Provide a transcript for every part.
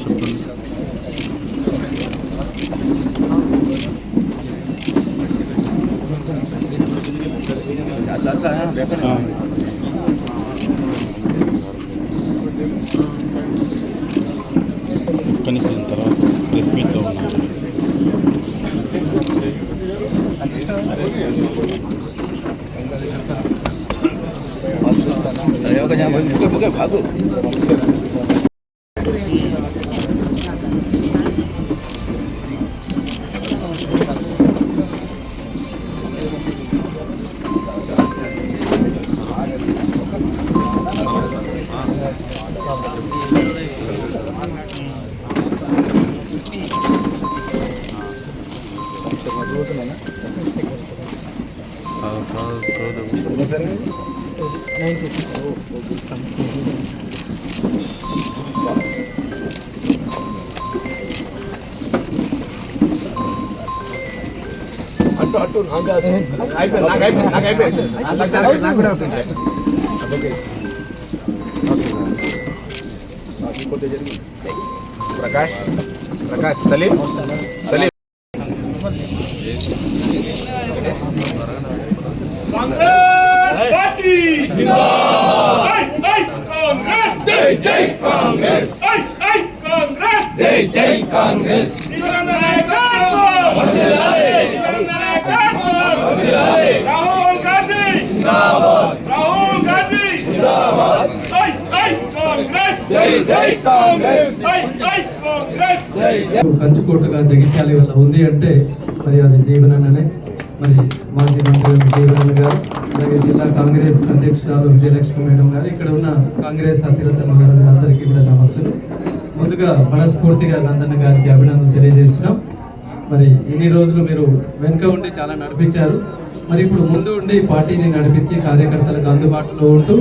చెప్పండి ఆ. ఒక్క తర్వాత ప్రెస్ మీట్లో ఉన్నాను బాబు సార్ సార్ అటు అటు నాకు కాదు. అయిపోయింది నాకు అయిపోయింది నాకు అయిపోయింది నాకు నాకు కూడా అవుతుంది ఓకే కొద్దిగా జరిగి ప్రకాష్ ప్రకాష్ సలీం సలీం కాంగ్రెస్ పార్టీ జిందాబాద్ జై కాంగ్రెస్ జై జై కాంగ్రెస్ జై జై కాంగ్రెస్ జై జై కాంగ్రెస్. రాహుల్ గాంధీ రాహుల్ గాంధీ కంచుకోటగా జగిత్యాల వల్ల ఉంది అంటే మరి అది జీవనన్ననే మరి మాజీ మంత్రి జీవనన్న గారు అలాగే జిల్లా కాంగ్రెస్ అధ్యక్షురాలు విజయలక్ష్మి మేడం గారు ఇక్కడ ఉన్న కాంగ్రెస్ అతిరత మహారాజు అందరికీ కూడా నమస్తులు ముందుగా మనస్ఫూర్తిగా నందన్న గారికి అభినందనలు తెలియజేస్తున్నాం. మరి ఇన్ని రోజులు మీరు వెనుక ఉండి చాలా నడిపించారు. మరి ఇప్పుడు ముందు ఉండి పార్టీని నడిపించి కార్యకర్తలకు అందుబాటులో ఉంటూ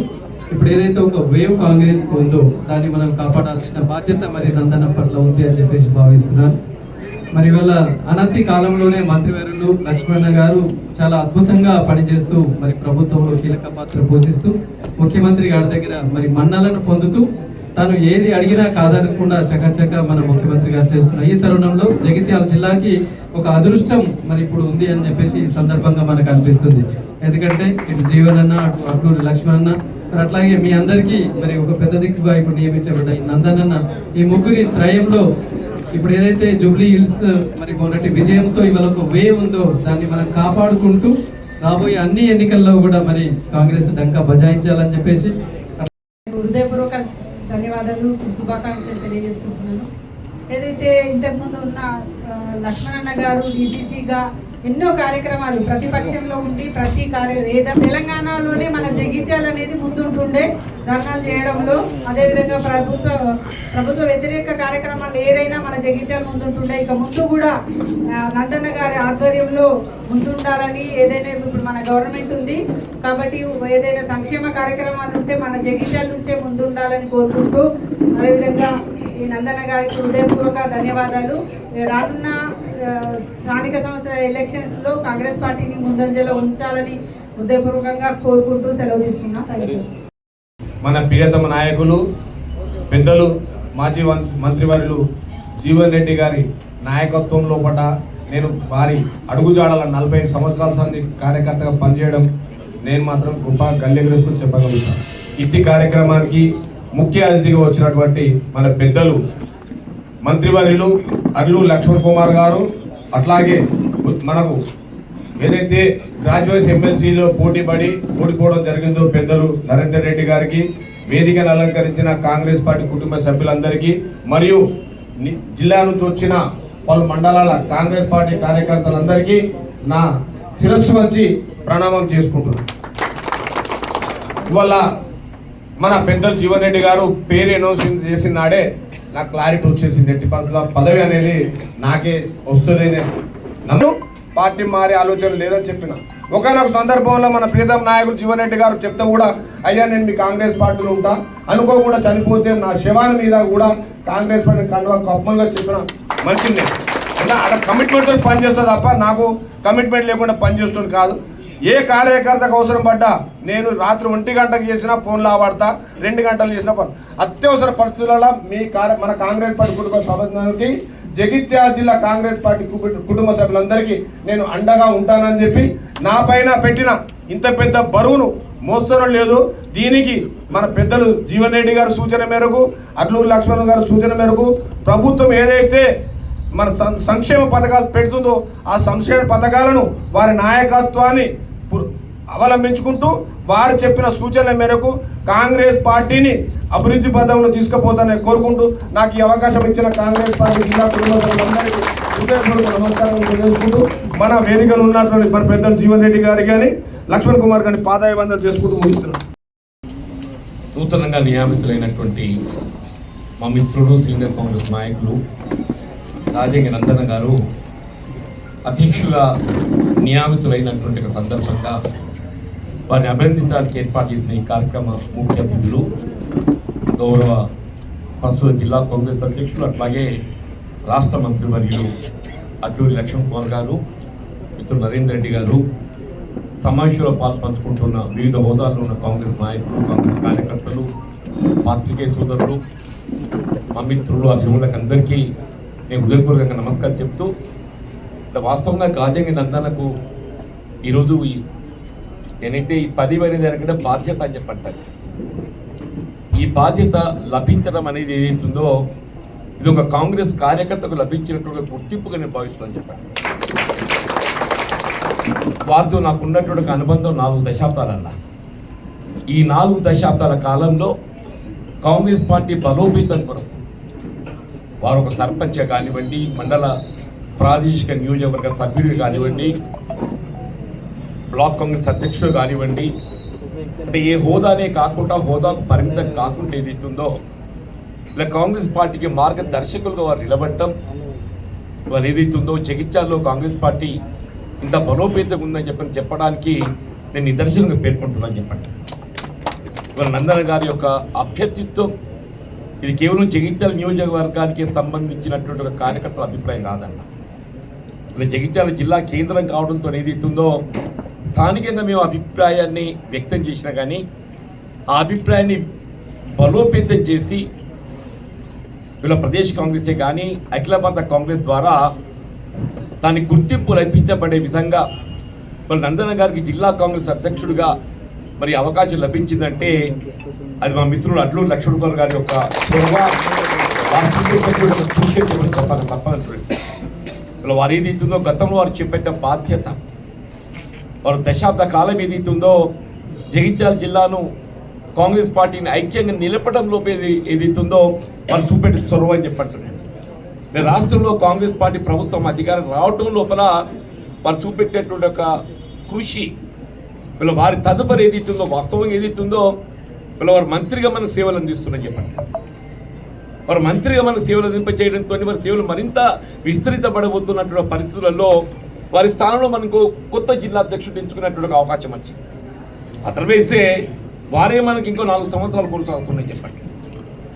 ఇప్పుడు ఏదైతే ఒక వేవ్ కాంగ్రెస్ ఉందో దాన్ని మనం కాపాడాల్సిన బాధ్యత మరి నందన పట్ల ఉంది అని చెప్పేసి భావిస్తున్నాను. మరి ఇవాళ అనతి కాలంలోనే మంత్రివర్యులు లక్ష్మణ గారు చాలా అద్భుతంగా పనిచేస్తూ మరి ప్రభుత్వంలో కీలక పాత్ర పోషిస్తూ ముఖ్యమంత్రి గారి దగ్గర మరి మన్నలను పొందుతూ తను ఏది అడిగినా కాదనకుండా చకచక మన ముఖ్యమంత్రి గారు చేస్తున్న ఈ తరుణంలో జగిత్యాల జిల్లాకి ఒక అదృష్టం మరి ఇప్పుడు ఉంది అని చెప్పేసి ఈ సందర్భంగా మనకు అనిపిస్తుంది. ఎందుకంటే ఇటు జీవనన్న అటు అటు లక్ష్మణన్న మరి అట్లాగే మీ అందరికీ మరి ఒక పెద్ద దిక్కుగా ఇప్పుడు నియమించబడ్డ ఈ నందనన్న ఈ ముగ్గురి త్రయంలో ఇప్పుడు ఏదైతే జూబ్లీ హిల్స్ మరి మొన్నటి విజయంతో ఇవాళ ఒక వే ఉందో దాన్ని మనం కాపాడుకుంటూ రాబోయే అన్ని ఎన్నికల్లో కూడా మరి కాంగ్రెస్ డంకా బజాయించాలని చెప్పేసి హృదయపూర్వక ధన్యవాదాలు శుభాకాంక్షలు తెలియజేసుకుంటున్నాను. ఏదైతే ఇంతకుముందు ఉన్న ఆ, లక్ష్మణన్న గారు డీసీసీగా ఎన్నో కార్యక్రమాలు ప్రతిపక్షంలో ఉండి ప్రతి కార్య ఏదో తెలంగాణలోనే మన జగిత్యాలు అనేది ముందుంటుండే ధర్నాలు చేయడంలో. అదేవిధంగా ప్రభుత్వ ప్రభుత్వ వ్యతిరేక కార్యక్రమాలు ఏదైనా మన జగిత్యాలు ముందుంటుండే. ఇక ముందు కూడా నందన్న గారి ఆధ్వర్యంలో ముందుండాలని ఏదైనా ఇప్పుడు మన గవర్నమెంట్ ఉంది. కాబట్టి ఏదైనా సంక్షేమ కార్యక్రమాలు ఉంటే మన జగిత్యాల నుంచే ముందుండాలని కోరుకుంటూ అదేవిధంగా ఈ నందన్న గారికి హృదయపూర్వక ధన్యవాదాలు. రానున్న స్థానిక సంవత్సర ఎలక్షన్స్లో కాంగ్రెస్ పార్టీని ముందంజలో ఉంచాలని హృదయపూర్వకంగా కోరుకుంటూ సెలవు తీసుకున్నా. మన ప్రియతమ నాయకులు పెద్దలు మాజీ మంత్రివర్యులు జీవన్ రెడ్డి గారి నాయకత్వం లోపట నేను వారి అడుగుజాడల నలభై ఐదు సంవత్సరాల సంది కార్యకర్తగా పనిచేయడం నేను మాత్రం గొప్ప గల్లెగరేసుకుని చెప్పగలుగుతాను ఇట్టి కార్యక్రమానికి ముఖ్య అతిథిగా వచ్చినటువంటి మన పెద్దలు మంత్రివర్యులు అల్లు లక్ష్మణ్ కుమార్ గారు అట్లాగే మనకు ఏదైతే గ్రాడ్యుయేట్స్ ఎమ్మెల్సీలో పోటీ పడి ఓడిపోవడం జరిగిందో పెద్దలు నరేందర్ రెడ్డి గారికి వేదికను అలంకరించిన కాంగ్రెస్ పార్టీ కుటుంబ సభ్యులందరికీ మరియు జిల్లా నుంచి వచ్చిన పలు మండలాల కాంగ్రెస్ పార్టీ కార్యకర్తలందరికీ నా శిరస్సు వచ్చి ప్రణామం చేసుకుంటున్నాను. ఇవాళ మన పెద్దలు జీవన్ రెడ్డి గారు పేరు అనౌన్స్ చేసిన నాడే నాకు క్లారిటీ వచ్చేసింది. ఎట్టి పరిస్థితుల్లో పదవి అనేది నాకే వస్తుంది నన్ను పార్టీ మారే ఆలోచన లేదని చెప్పిన. ఒకనొక సందర్భంలో మన ప్రీతం నాయకులు జీవన్ రెడ్డి గారు చెప్తే కూడా అయ్యా నేను మీ కాంగ్రెస్ పార్టీలో ఉంటా. అనుకో కూడా చనిపోతే నా శవాల మీద కూడా కాంగ్రెస్ పార్టీ కండువా కప్పంగా చెప్పిన మనిషిని అంటే అక్కడ కమిట్మెంట్తో పనిచేస్తా తప్ప నాకు కమిట్మెంట్ లేకుండా పనిచేస్తుంది కాదు. ఏ కార్యకర్తకు అవసరం పడ్డా నేను రాత్రి ఒంటి గంటకు చేసిన ఫోన్లో ఆవాడతా రెండు గంటలు చేసిన అత్యవసర పరిస్థితులలో మీ కార్య మన కాంగ్రెస్ పార్టీ కుటుంబ సభ్యులకి జగిత్యాల జిల్లా కాంగ్రెస్ పార్టీ కుటుంబ సభ్యులందరికీ నేను అండగా ఉంటానని చెప్పి నా పైన పెట్టిన ఇంత పెద్ద బరువును మోస్తడం లేదు. దీనికి మన పెద్దలు జీవన్ రెడ్డి గారి సూచన మేరకు అట్లూరు లక్ష్మణ్ గారి సూచన మేరకు ప్రభుత్వం ఏదైతే మన సం- సంక్షేమ పథకాలు పెడుతుందో ఆ సంక్షేమ పథకాలను వారి నాయకత్వాన్ని అవలంబించుకుంటూ వారు చెప్పిన సూచనల మేరకు కాంగ్రెస్ పార్టీని అభివృద్ధి పదంలో తీసుకుపోతానని కోరుకుంటూ నాకు ఈ అవకాశం ఇచ్చిన కాంగ్రెస్ పార్టీ జిల్లా కుటుంబ హృదయపూర్వక నమస్కారం తెలియజేసుకుంటూ మన వేదికలు ఉన్నటువంటి మన పెద్దలు జీవన్ రెడ్డి గారి కానీ లక్ష్మణ్ కుమార్ గారిని వందలు చేసుకుంటూ ముగిస్తున్నాం నూతనంగా నియామితులైనటువంటి మా మిత్రుడు సీనియర్ కాంగ్రెస్ నాయకులు రాజంగి నందన గారు అధ్యక్షుల నియామితులైనటువంటి సందర్భంగా వారిని అభినందించడానికి ఏర్పాటు చేసిన ఈ కార్యక్రమ ముఖ్య అతిథులు గౌరవ ప్రస్తుత జిల్లా కాంగ్రెస్ అధ్యక్షులు అట్లాగే రాష్ట్ర మంత్రివర్యులు అడ్డూరి లక్ష్మణ్ కుమార్ గారు మిత్రుడు నరేందర్ రెడ్డి గారు సమావేశంలో పాల్పంచుకుంటున్న వివిధ హోదాల్లో ఉన్న కాంగ్రెస్ నాయకులు కాంగ్రెస్ కార్యకర్తలు పాత్రికేయ సోదరులు మా మిత్రులు ఆ చెవులకు అందరికీ నేను హృదయపూర్వకంగా నమస్కారం చెప్తూ వాస్తవంగా గాజంగి నందనకు ఈరోజు ఈ నేనైతే ఈ పది అనేది అనకుండా బాధ్యత అని చెప్పంటాను ఈ బాధ్యత లభించడం అనేది ఏదైతుందో ఇది ఒక కాంగ్రెస్ కార్యకర్తకు లభించినటువంటి గుర్తింపుగా నేను భావిస్తున్నాను చెప్పాను వారితో నాకు ఉన్నటువంటి అనుబంధం నాలుగు దశాబ్దాలల్లా ఈ నాలుగు దశాబ్దాల కాలంలో కాంగ్రెస్ పార్టీ బలోపేతం కొరకు వారు ఒక సర్పంచ్ కానివ్వండి మండల ప్రాదేశిక నియోజకవర్గ సభ్యుడు కానివ్వండి బ్లాక్ కాంగ్రెస్ అధ్యక్షుడు కానివ్వండి అంటే ఏ హోదానే కాకుండా హోదాకు పరిమితం కాకుండా ఏదైతుందో ఇలా కాంగ్రెస్ పార్టీకి మార్గదర్శకులుగా వారు నిలబడటం వారు ఏదైతుందో జగిత్యాల్లో కాంగ్రెస్ పార్టీ ఇంత బలోపేతం ఉందని చెప్పని చెప్పడానికి నేను నిదర్శనంగా పేర్కొంటున్నాను చెప్పండి. ఇవాళ నందన గారి యొక్క అభ్యర్థిత్వం ఇది కేవలం జగిత్యాల నియోజకవర్గానికి సంబంధించినటువంటి ఒక కార్యకర్తల అభిప్రాయం కాదన్న. ఇలా జగిత్యాల జిల్లా కేంద్రం కావడంతో ఏదైతుందో స్థానికంగా మేము అభిప్రాయాన్ని వ్యక్తం చేసినా కానీ ఆ అభిప్రాయాన్ని బలోపేతం చేసి వీళ్ళ ప్రదేశ్ కాంగ్రెసే కానీ అఖిల భారత కాంగ్రెస్ ద్వారా దాని గుర్తింపు లభించబడే విధంగా మరి నందన గారికి జిల్లా కాంగ్రెస్ అధ్యక్షుడిగా మరి అవకాశం లభించిందంటే అది మా మిత్రుడు అడ్లూరు లక్ష్మణ్ కుమార్ గారి యొక్క చొరవ, చెప్పాలి తప్పని చూడండి ఇలా వారు ఏదైతుందో గతంలో వారు చెప్పేట బాధ్యత. వారు దశాబ్ద కాలం ఏదైతుందో జగిత్యాల జిల్లాను కాంగ్రెస్ పార్టీని ఐక్యంగా నిలపడంలో ఏది ఏదైతుందో వారు చూపెట్టే చొరవ అని చెప్పట్టున్నాను నేను రాష్ట్రంలో కాంగ్రెస్ పార్టీ ప్రభుత్వం అధికారం రావటం లోపల వారు చూపెట్టేటువంటి ఒక కృషి. వీళ్ళ వారి తదుపరి ఏదైతుందో వాస్తవం ఏదైతుందో వీళ్ళ వారు మంత్రిగా మనకు సేవలు అందిస్తున్నారని చెప్పండి వారు మంత్రిగా మన సేవలు అందింపచేయడంతో వారి సేవలు మరింత విస్తరితపడబోతున్నటువంటి పరిస్థితులలో వారి స్థానంలో మనకు కొత్త జిల్లా అధ్యక్షుడు ఎంచుకునేటువంటి అవకాశం వచ్చింది. అతనివేస్తే వారే మనకి ఇంకో నాలుగు సంవత్సరాలు కొనసాగుతున్నాయి చెప్పండి.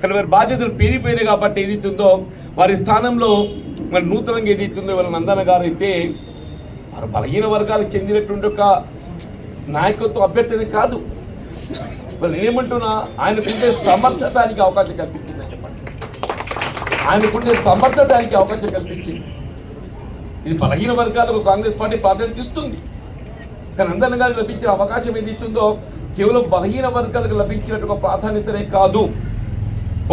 కానీ వారి బాధ్యతలు పేరిపోయినాయి కాబట్టి ఏదైతుందో వారి స్థానంలో మరి నూతనంగా ఏదైతుందో వాళ్ళ నందన గారు అయితే వారు బలహీన వర్గాలకు చెందినటువంటి ఒక నాయకత్వ అభ్యర్థిని కాదు. వాళ్ళు ఏమంటున్నా ఆయనకుండే సమర్థతానికి అవకాశం కల్పించిందని చెప్పండి. ఆయనకుండే సమర్థతానికి అవకాశం కల్పించింది. ఇది బలహీన వర్గాలకు కాంగ్రెస్ పార్టీ ప్రాధాన్యత ఇస్తుంది. కానీ అందరిని గారికి లభించిన అవకాశం ఏది ఇస్తుందో కేవలం బలహీన వర్గాలకు లభించినట్టు ఒక ప్రాధాన్యతనే కాదు.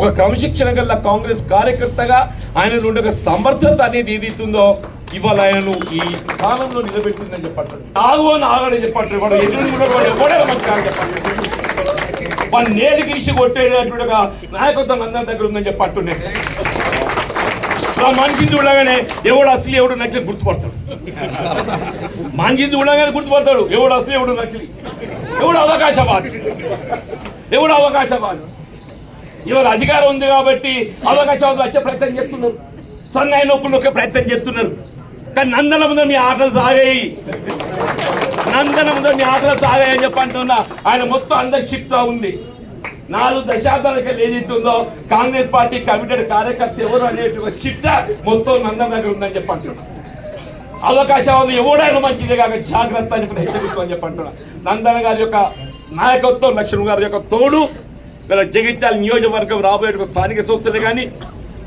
ఒక క్రమశిక్షణ గల కాంగ్రెస్ కార్యకర్తగా ఆయన నుండి ఒక సమర్థత అనేది ఏది ఇస్తుందో ఇవాళ ఆయనను ఈ స్థానంలో నిలబెట్టిందని చెప్పట్లేదు. ఆగు అని ఆగని వాడు కూడా వాడు నేలు గీసి కొట్టేటటువంటి నాయకత్వం అందరి దగ్గర ఉందని చెప్పట్టు నేను ఉండగానే ఎవడు అసలు ఎవడు నచ్చలి గుర్తుపడతాడు. మనిషిని ఉండగానే గుర్తుపడతాడు ఎవడు అసలు ఎవడు నచ్చలి ఎవడు అవకాశవాది. ఎవడు అవకాశవాది. ఇవాళ అధికారం ఉంది కాబట్టి అవకాశాలు వచ్చే ప్రయత్నం చేస్తున్నారు. సన్నాయి నొప్పులు నొక్కే ప్రయత్నం చేస్తున్నారు. కానీ నందన ముందు మీ ఆటలు సాగాయి. నందన ముందు మీ ఆటలు సాగాయి అని చెప్పంటున్నా ఆయన మొత్తం అందరి షిఫ్ట్ ఉంది. నాలుగు దశాబ్దాలకి ఏదైతుందో కాంగ్రెస్ పార్టీ కమిటెడ్ కార్యకర్త ఎవరు అనేటువంటి చిట్ట మొత్తం నందన దగ్గర ఉందని చెప్పి అవకాశం ఎవడైనా మంచిది కాక జాగ్రత్త అని కూడా హెచ్చరిస్తూ చెప్పంటున్నా నందన గారి యొక్క నాయకత్వం లక్ష్మణ్ గారి యొక్క తోడు జగిత్యాల నియోజకవర్గం రాబోయే స్థానిక సంస్థలు కానీ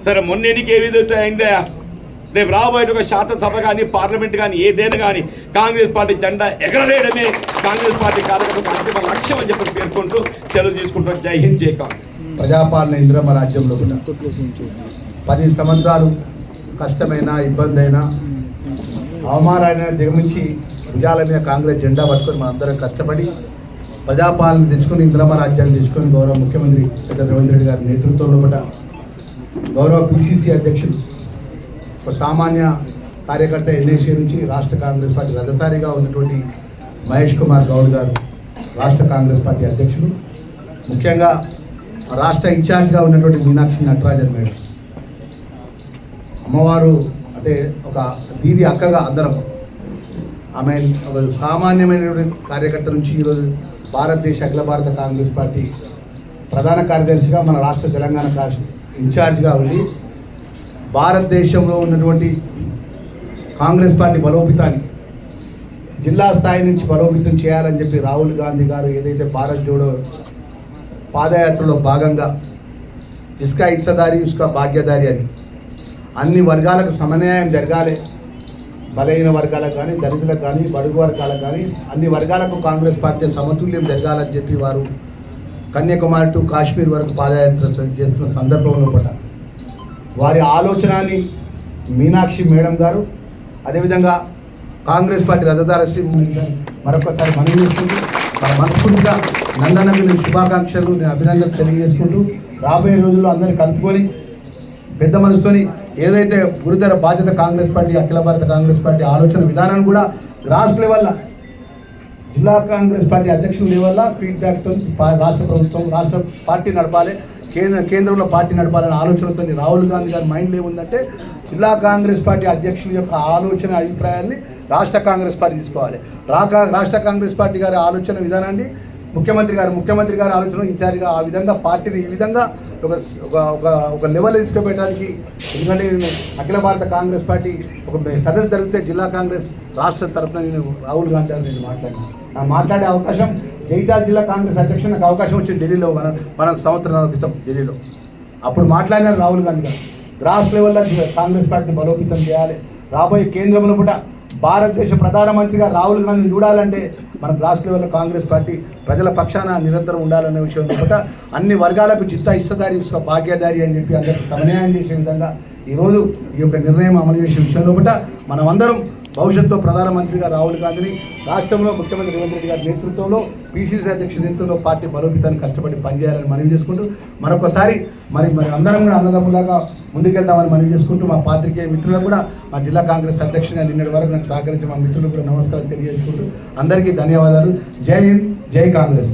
సరే మొన్న ఎన్నిక ఏ విధంగా అయిందా రేపు రాబోయే ఒక శాసనసభ కానీ పార్లమెంట్ కానీ ఏదైనా కానీ కాంగ్రెస్ పార్టీ జెండా ఎగరలేయడమే కాంగ్రెస్ పార్టీ కార్యకర్తలకు అంతిమ లక్ష్యం అని చెప్పి పేర్కొంటూ సెలవు తీసుకుంటూ జై హింద్ జై కాంగ్రెస్. ప్రజాపాలన ఇంద్రమ రాజ్యంలో కూడా పది సంవత్సరాలు కష్టమైన ఇబ్బంది అయినా అవమానాలైన దిగమించి భుజాల మీద కాంగ్రెస్ జెండా పట్టుకొని మనందరం కష్టపడి ప్రజాపాలన తెచ్చుకుని ఇంద్రమ రాజ్యాన్ని తెచ్చుకొని గౌరవ ముఖ్యమంత్రి పెద్ద రేవంత్ రెడ్డి గారి నేతృత్వంలో కూడా గౌరవ పిసిసి అధ్యక్షులు ఒక సామాన్య కార్యకర్త ఎన్ఏసీ నుంచి రాష్ట్ర కాంగ్రెస్ పార్టీ రథసారిగా ఉన్నటువంటి మహేష్ కుమార్ గౌడ్ గారు రాష్ట్ర కాంగ్రెస్ పార్టీ అధ్యక్షుడు ముఖ్యంగా రాష్ట్ర ఇన్ఛార్జ్గా ఉన్నటువంటి మీనాక్షి నటరాజన్ మేడం. అమ్మవారు అంటే ఒక దీది అక్కగా అందరం. ఆమె ఒక సామాన్యమైనటువంటి కార్యకర్త నుంచి ఈరోజు భారతదేశ అఖిల భారత కాంగ్రెస్ పార్టీ ప్రధాన కార్యదర్శిగా మన రాష్ట్ర తెలంగాణ ఇన్ఛార్జ్గా ఉండి భారతదేశంలో ఉన్నటువంటి కాంగ్రెస్ పార్టీ బలోపేతాన్ని జిల్లా స్థాయి నుంచి బలోపేతం చేయాలని చెప్పి రాహుల్ గాంధీ గారు ఏదైతే భారత్ జోడో పాదయాత్రలో భాగంగా ఇసుక ఇచ్చదారి ఇసుక భాగ్యదారి అని అన్ని వర్గాలకు సమన్యాయం జరగాలి. బలహీన వర్గాలకు కానీ దళితులకు కానీ బడుగు వర్గాలకు కానీ అన్ని వర్గాలకు కాంగ్రెస్ పార్టీ సమతుల్యం జరగాలని చెప్పి వారు కన్యాకుమారి టు కాశ్మీర్ వరకు పాదయాత్ర చేస్తున్న సందర్భంలో కూడా వారి ఆలోచనని మీనాక్షి మేడం గారు అదేవిధంగా కాంగ్రెస్ పార్టీ రథదారసి మరొకసారి మనం చేసుకుంటూ మన మనస్ఫూర్తిగా నందనకి నేను శుభాకాంక్షలు నేను అభినందనలు తెలియజేసుకుంటూ రాబోయే రోజుల్లో అందరిని కలుపుకొని పెద్ద మనసుతోని ఏదైతే గురుతర బాధ్యత కాంగ్రెస్ పార్టీ అఖిల భారత కాంగ్రెస్ పార్టీ ఆలోచన విధానాన్ని కూడా గ్రాస్ లెవెల్ల జిల్లా కాంగ్రెస్ పార్టీ అధ్యక్షుల లెవెల్లో ఫీడ్బ్యాక్తో పా- రాష్ట్ర ప్రభుత్వం రాష్ట్ర పార్టీ నడపాలి. కేంద్ర కేంద్రంలో పార్టీ నడపాలనే ఆలోచనతో రాహుల్ గాంధీ గారి మైండ్లో ఏముందంటే జిల్లా కాంగ్రెస్ పార్టీ అధ్యక్షుల యొక్క ఆలోచన అభిప్రాయాన్ని రాష్ట్ర కాంగ్రెస్ పార్టీ తీసుకోవాలి. రాష్ట్ర కాంగ్రెస్ పార్టీ గారి ఆలోచన విధానాన్ని ముఖ్యమంత్రి గారు ముఖ్యమంత్రి గారు ఆలోచన ఇన్ఛార్జ్గా ఆ విధంగా పార్టీని ఈ విధంగా ఒక ఒక ఒక లెవెల్ తీసుకుపెట్టడానికి ఎందుకంటే నేను అఖిల భారత కాంగ్రెస్ పార్టీ ఒక సదస్సు జరిగితే జిల్లా కాంగ్రెస్ రాష్ట్ర తరఫున నేను రాహుల్ గాంధీ గారు నేను మాట్లాడాను. నా మాట్లాడే అవకాశం జైతాల్ జిల్లా కాంగ్రెస్ అధ్యక్షుడు నాకు అవకాశం వచ్చింది ఢిల్లీలో మన మన సంవత్సరాల క్రితం ఢిల్లీలో. అప్పుడు మాట్లాడినారు రాహుల్ గాంధీ గారు గ్రాస్ లెవెల్లో కాంగ్రెస్ పార్టీని బలోపేతం చేయాలి. రాబోయే కేంద్రంలో కూడా భారతదేశ ప్రధానమంత్రిగా రాహుల్ గాంధీని చూడాలంటే మన గ్రాస్ లెవెల్లో కాంగ్రెస్ పార్టీ ప్రజల పక్షాన నిరంతరం ఉండాలనే విషయం కూడా అన్ని వర్గాలకు చిత్త ఇష్టదారి ఇసుక భాగ్యదారి అని చెప్పి అందరికీ సమన్యాయం చేసే విధంగా ఈరోజు ఈ యొక్క నిర్ణయం అమలు చేసే విషయంలో కూడా మనమందరం భవిష్యత్తులో ప్రధానమంత్రిగా రాహుల్ గాంధీని రాష్ట్రంలో ముఖ్యమంత్రి రేవంత్ రెడ్డి గారి నేతృత్వంలో పీసీసీ అధ్యక్షుడి నేతృత్వంలో పార్టీ బలోపేతాన్ని కష్టపడి పనిచేయాలని మనవి చేసుకుంటూ మరొకసారి మరి మరి అందరం కూడా అన్నదమ్ములాగా ముందుకెళ్దామని మనవి చేసుకుంటూ మా పాత్రికేయ మిత్రులకు కూడా మా జిల్లా కాంగ్రెస్ అధ్యక్షుడిగా నిన్నటి వరకు నాకు సహకరించి మా మిత్రులకు కూడా నమస్కారం తెలియజేసుకుంటూ అందరికీ ధన్యవాదాలు. జై హింద్ జై కాంగ్రెస్.